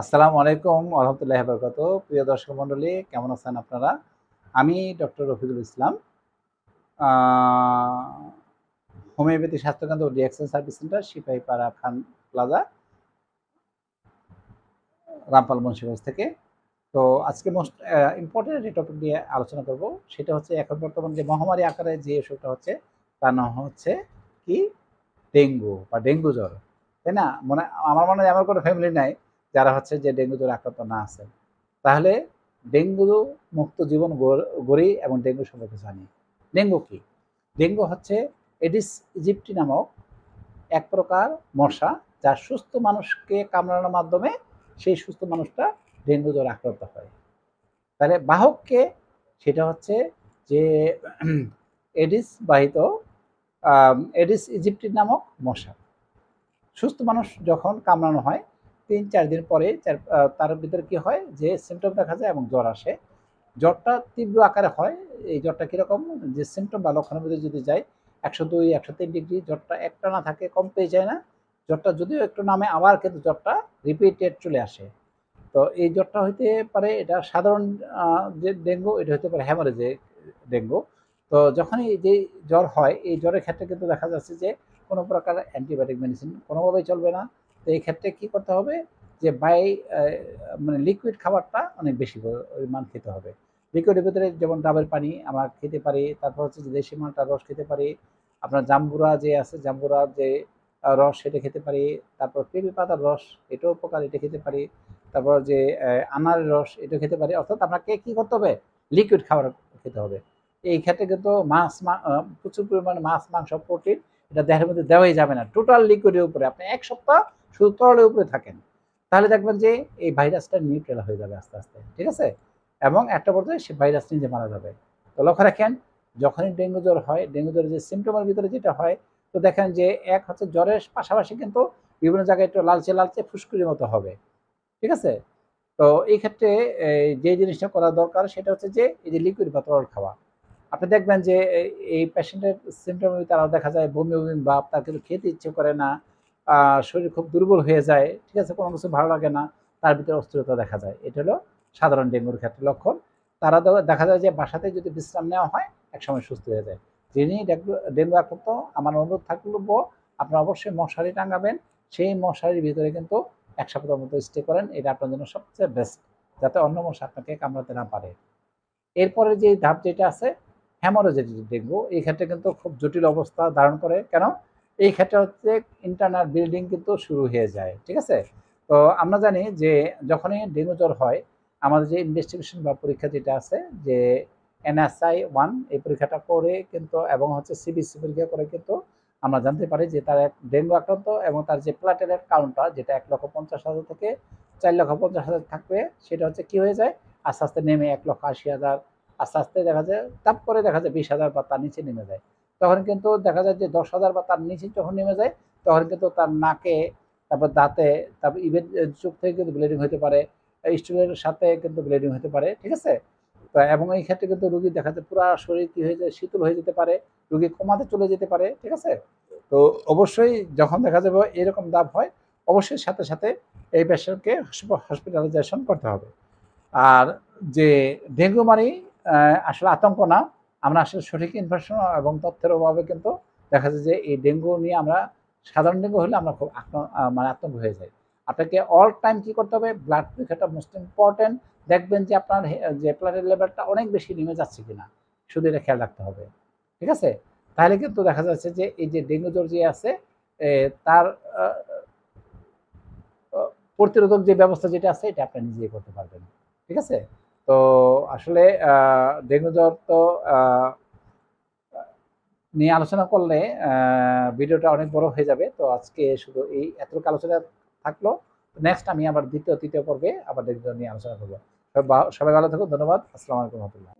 আসসালামু আলাইকুম, আলহামদুলিল্লাহ বরকত প্রিয় দর্শক মণ্ডলী, কেমন আছেন আপনারা? আমি ডক্টর রফিদুল ইসলাম হোমিওপ্যাথি স্বাস্থ্যকেন্দ্র DXN service centre, Sipahipara Khan plaza, Rampal Munshiganj থেকে। তো আজকে মোস্ট ইম্পর্টেন্ট একটি টপিক নিয়ে আলোচনা করব, সেটা হচ্ছে এখন বর্তমান যে মহামারী আকারে যে অসুখটা হচ্ছে তার নাম হচ্ছে কি? ডেঙ্গু বা ডেঙ্গু জ্বর, তাই না? মনে আমার মনে হয় আমার কোনো ফ্যামিলি নাই যারা হচ্ছে যে ডেঙ্গু জ্বরে আক্রান্ত না আছেন তাহলে ডেঙ্গু মুক্ত জীবন গড়- গড়ি এবং ডেঙ্গু সম্পর্কে জানি। ডেঙ্গু কি? ডেঙ্গু হচ্ছে এডিস ইজিপ্টি নামক এক প্রকার মশা যা সুস্থ মানুষকে কামড়ানোর মাধ্যমে সেই সুস্থ মানুষটা ডেঙ্গু জ্বরে আক্রান্ত হয়। তাহলে বাহককে সেটা হচ্ছে যে এডিস বাহিত এডিস ইজিপ্টি নামক মশা। সুস্থ মানুষ যখন কামড়ানো হয় তিন, চার দিন পরে তার ভিতরে কি হয় যে সিমটম দেখা যায় এবং জ্বর আসে। জ্বরটা তীব্র আকারে হয়। এই জ্বরটা কীরকম? যে সিমটম বা লক্ষণের ভিতরে যদি যায় একশো দুই, একশো তিন ডিগ্রি, জ্বরটা একটা না থাকে, কম পেয়ে যায় না। জ্বরটা যদিও একটু নামে, আবার কিন্তু জ্বরটা রিপিটেড চলে আসে। তো এই জ্বরটা হইতে পারে এটা সাধারণ যে ডেঙ্গু, এটা হতে পারে হ্যামারেজে ডেঙ্গু। তো যখনই যে জ্বর হয়, এই জ্বরের ক্ষেত্রে কিন্তু দেখা যাচ্ছে যে কোনো প্রকার অ্যান্টিবায়োটিক মেডিসিন কোনোভাবেই চলবে না। তো এই ক্ষেত্রে কি করতে হবে? যে বাই মানে লিকুইড খাবারটা অনেক বেশি পরিমাণ খেতে হবে। লিকুইডের ভিতরে যেমন ডাবের পানি আমরা খেতে পারি তারপর হচ্ছে যে দেশি মালটার রস খেতে পারি আপনার জাম্বুরা যে আছে জাম্বুরা যে রস সেটা খেতে পারি তারপর পেঁপে পাতার রস এটাও উপকার এটা খেতে পারি তারপর যে আহ, আনারের রস এটা খেতে পারি। অর্থাৎ আপনাকে কি করতে হবে? লিকুইড খাবার খেতে হবে। এই ক্ষেত্রে কিন্তু মাছ প্রচুর পরিমাণে মাছ মাংস প্রোটিন এটা দেহের মধ্যে দেওয়াই যাবে না। টোটাল লিকুইডের উপরে। আপনি এক সপ্তাহ শুধু তরলের উপরে থাকেন। তাহলে দেখবেন যে এই ভাইরাসটা নিউট্রাল হয়ে যাবে আস্তে আস্তে, ঠিক আছে? এবং একটা পর্যায়ে সে ভাইরাস নিজে মারা যাবে। তো লক্ষ্য রাখেন, যখনই ডেঙ্গু জ্বর হয়, ডেঙ্গু জ্বরের যে সিমটমের ভিতরে যেটা হয়, তো দেখেন যে এক হচ্ছে জ্বরের পাশাপাশি কিন্তু বিভিন্ন জায়গায় একটু লালচে লালচে ফুসকুড়ির মতো হবে, ঠিক আছে? তো এই ক্ষেত্রে যে জিনিসটা করা দরকার সেটা হচ্ছে যে এই যে লিকুইড বা তরল খাওয়া। আপনি দেখবেন যে, এই- পেশেন্টের সিমটম তারা দেখা যায় বমি বমি ভাব, তার কিন্তু খেতে ইচ্ছে করে না শরীর খুব দুর্বল হয়ে যায়, ঠিক আছে, কোনো কিছু ভালো লাগে না, তার ভিতরে অস্থিরতা দেখা যায়। এটা হলো সাধারণ ডেঙ্গুর ক্ষেত্রে লক্ষণ। তারা দেখা যায় যে বাসাতে যদি বিশ্রাম নেওয়া হয়, একসময় সুস্থ হয়ে যায়। যিনি ডেঙ্গু আক্রান্ত, আমার অনুরোধ থাকব আপনারা অবশ্যই মশারি টাঙাবেন। সেই মশারির ভিতরে কিন্তু এক সপ্তাহ মতো স্টে করেন। এটা আপনার জন্য সবচেয়ে বেস্ট যাতে অন্য মশা আপনাকে কামড়াতে না পারে। এরপরে যে ধাপ যেটা আছে হ্যামোরেজের ডেঙ্গু, এই ক্ষেত্রে কিন্তু খুব জটিল অবস্থা ধারণ করে। কেন? এই ক্ষেত্রে হচ্ছে ইন্টারনাল বিল্ডিং কিন্তু শুরু হয়ে যায়, ঠিক আছে? তো আমরা জানি যে যখনই ডেঙ্গু জ্বর হয়, আমাদের যে ইনভেস্টিগেশন বা পরীক্ষা যেটা আছে যে এনএসআই ওয়ান এই পরীক্ষাটা করে কিন্তু এবং হচ্ছে সিবিসি পরীক্ষা করে কিন্তু আমরা জানতে পারি যে তার এক ডেঙ্গু আক্রান্ত এবং তার যে প্লাটেলেট কাউন্টটা যেটা এক লক্ষ পঞ্চাশ হাজার থেকে চার লক্ষ পঞ্চাশ হাজার থাকবে, সেটা হচ্ছে কি হয়ে যায়? আস্তে আস্তে নেমে এক লক্ষ আশি হাজার, আস্তে আস্তে দেখা যায়, তারপরে দেখা যায় বিশ হাজার বা তার নিচে নেমে যায়। তখন কিন্তু দেখা যায় যে দশ হাজার বা তার নিচে যখন নেমে যায়, তখন কিন্তু তার নাকে, তারপর দাঁতে, তারপর ইভেন চোখ থেকে কিন্তু ব্লিডিং হতে পারে স্টুলের সাথে কিন্তু ব্লিডিং হতে পারে, ঠিক আছে? তো এবং এই ক্ষেত্রে কিন্তু রুগী দেখা যায় পুরো শরীর কি হয়ে যায়, শীতল হয়ে যেতে পারে, রুগী কমাতে চলে যেতে পারে, ঠিক আছে? তো অবশ্যই যখন দেখা যাবে এরকম দাব হয়, অবশ্যই সাথে সাথে এই পেশেন্টকে হসপিটালাইজেশন করতে হবে। আর যে ডেঙ্গু মারি আসলে আতঙ্ক না আমরা আসলে সঠিক ইনফরমেশন এবং তথ্যের অভাবে কিন্তু দেখা যায় যে এই ডেঙ্গু নিয়ে আমরা সাধারণ ডেঙ্গু হলে আমরা খুব মানে আতঙ্ক হয়ে যাই। আপনাকে অল টাইম কি করতে হবে? ব্লাড পরীক্ষাটা মোস্ট ইম্পর্টেন্ট দেখবেন যে আপনার যে ব্লাডের লেভেলটা অনেক বেশি নেমে যাচ্ছে কিনা। শুধু এটা খেয়াল রাখতে হবে। ঠিক আছে? তাহলে কিন্তু দেখা যাচ্ছে যে এই যে ডেঙ্গু জ্বর যে আছে তার প্রতিরোধক যে ব্যবস্থা যেটা আছে, এটা আপনি নিজেই করতে পারবেন। ঠিক আছে? তো আসলে ডেঙ্গু জ্বর তো নিয়ে আলোচনা করলে ভিডিওটা অনেক বড় হয়ে যাবে। তো আজকে শুধু এই এতটুকু আলোচনা থাকল। নেক্সট আমি আবার দ্বিতীয়, তৃতীয় পর্বে আবার ডেঙ্গু জ্বর নিয়ে আলোচনা করব। সবাই ভালো থাকুন, ধন্যবাদ। আসসালামু আলাইকুম রহমতুল্লাহ।